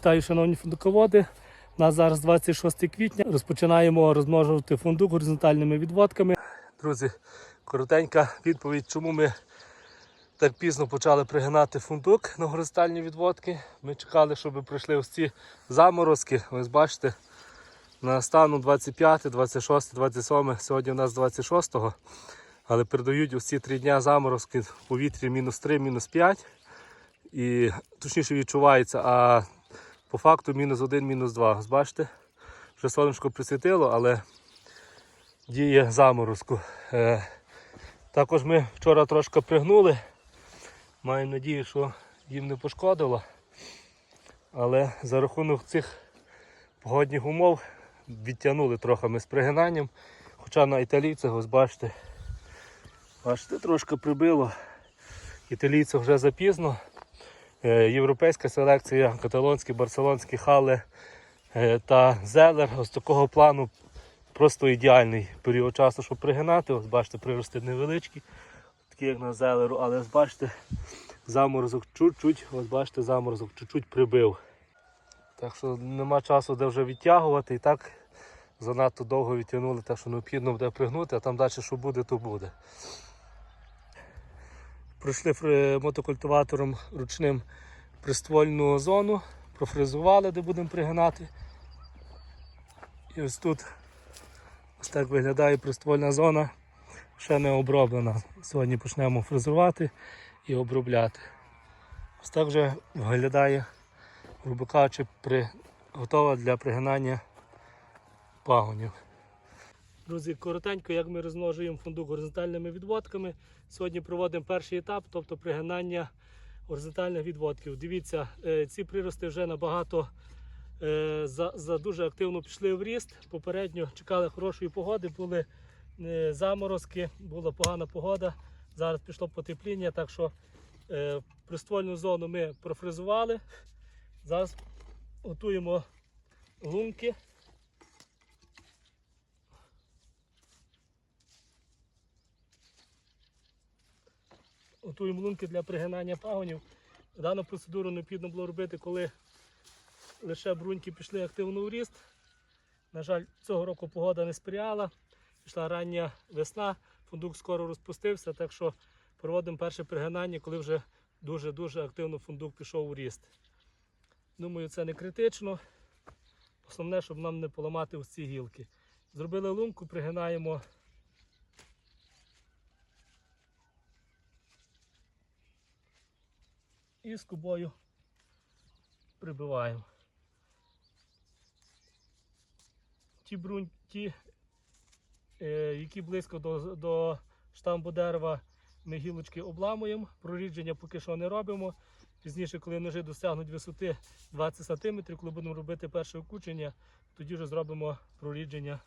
Вітаю, шановні фундуководи. У нас зараз 26 квітня. Розпочинаємо розмножувати фундук горизонтальними відводками. Друзі, коротенька відповідь, чому ми так пізно почали пригинати фундук на горизонтальні відводки. Ми чекали, щоб пройшли ось ці заморозки. Ось бачите, на стану 25, 26, 27. Сьогодні у нас 26 але передають ось ці три дня заморозки в повітрі мінус 3, мінус 5. І точніше відчувається, а по факту мінус 1, мінус 2. Ось Бачите, вже сонечко присвітило, але діє заморозку. Е, також ми вчора трошки пригнули. Маю надію, що їм не пошкодило. Але за рахунок цих погодних умов відтягнули трохи ми з пригинанням. Хоча на італійцях, ось бачите, бачите, трошки прибило. Італійців вже запізно. Е, Європейська селекція, каталонські, барселонські хали е, та зелер. Ось такого плану просто ідеальний період часу, щоб пригинати. Ось бачите, прирости невеличкі, такі як на зелеру, але ось бачите, заморозок чуть-чуть, ось бачите, заморозок чуть-чуть прибив. Так що нема часу де вже відтягувати і так занадто довго відтягнули, так що необхідно буде пригнути, а там далі що буде, то буде. Пройшли мотокультиватором ручним приствольну зону, профрезували, де будемо пригинати. І ось тут ось так виглядає приствольна зона, ще не оброблена. Сьогодні почнемо фрезувати і обробляти. Ось так вже виглядає, грубо кажучи, при... готова для пригинання пагонів. Друзі, коротенько, як ми розмножуємо фундук горизонтальними відводками. Сьогодні проводимо перший етап, тобто пригинання горизонтальних відводків. Дивіться, е, ці прирости вже набагато е, за, за дуже активно пішли в ріст. Попередньо чекали хорошої погоди, були е, заморозки, була погана погода. Зараз пішло потепління, так що приствольну зону ми профрезували. Зараз готуємо лунки. Готуємо лунки для пригинання пагонів. Дану процедуру необхідно було робити, коли лише бруньки пішли активно в ріст. На жаль, цього року погода не сприяла. Пішла рання весна, фундук скоро розпустився, так що проводимо перше пригинання, коли вже дуже-дуже активно фундук пішов у ріст. Думаю, це не критично. Основне, щоб нам не поламати ось ці гілки. Зробили лунку, пригинаємо і з кубою прибиваємо. Ті брунь, е, які близько до, до штамбу дерева, ми гілочки обламуємо, прорідження поки що не робимо. Пізніше, коли ножи досягнуть висоти 20 см, коли будемо робити перше окучення, тоді вже зробимо прорідження.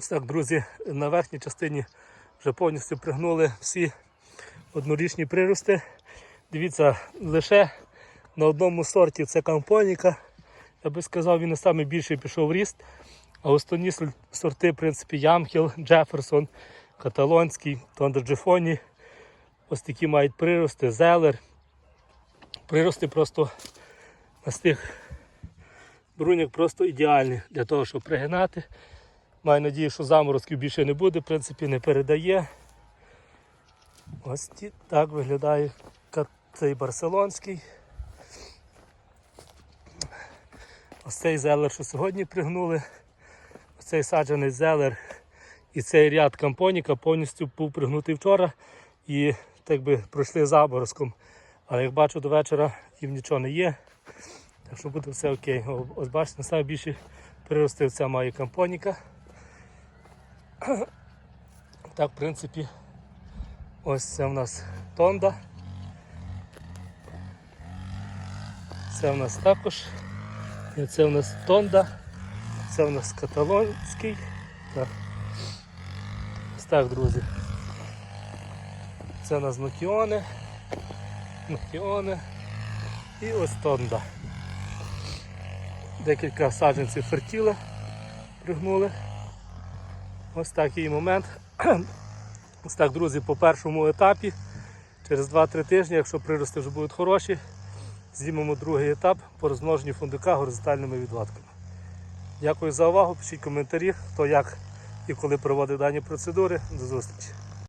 Ось так, друзі, на верхній частині вже повністю пригнули всі однорічні прирости. Дивіться, лише на одному сорті це кампоніка. Я би сказав, він і найбільший пішов в ріст. А основні сорти, в принципі, Ямхіл, Джеферсон, Каталонський, Тондер Джефоні. Ось такі мають прирости, зелер. Прирости просто на з тих бруняк просто ідеальні для того, щоб пригинати. Маю надію, що заморозків більше не буде, в принципі, не передає. Ось так виглядає цей барселонський. Ось цей зелер, що сьогодні пригнули. Ось цей саджаний зелер і цей ряд кампоніка повністю був пригнутий вчора і так би пройшли заморозком. Але як бачу до вечора їм нічого не є. Так що буде все окей. Ось бачите, найбільші прирости ця має кампоніка. Так, в принципі, Ось це в нас тонда. Це в нас також. І це в нас тонда. Це в нас каталонський. Так. Ось так, друзі. Це у нас нокіони. Нокіони. І ось тонда. Декілька саджанців фертіла пригнули. Ось такий момент. Ось так, друзі, по першому етапі. Через 2-3 тижні, якщо прирости вже будуть хороші, знімемо другий етап по розмноженню фундука горизонтальними відводками. Дякую за увагу. Пишіть коментарі, хто як і коли проводив дані процедури. До зустрічі.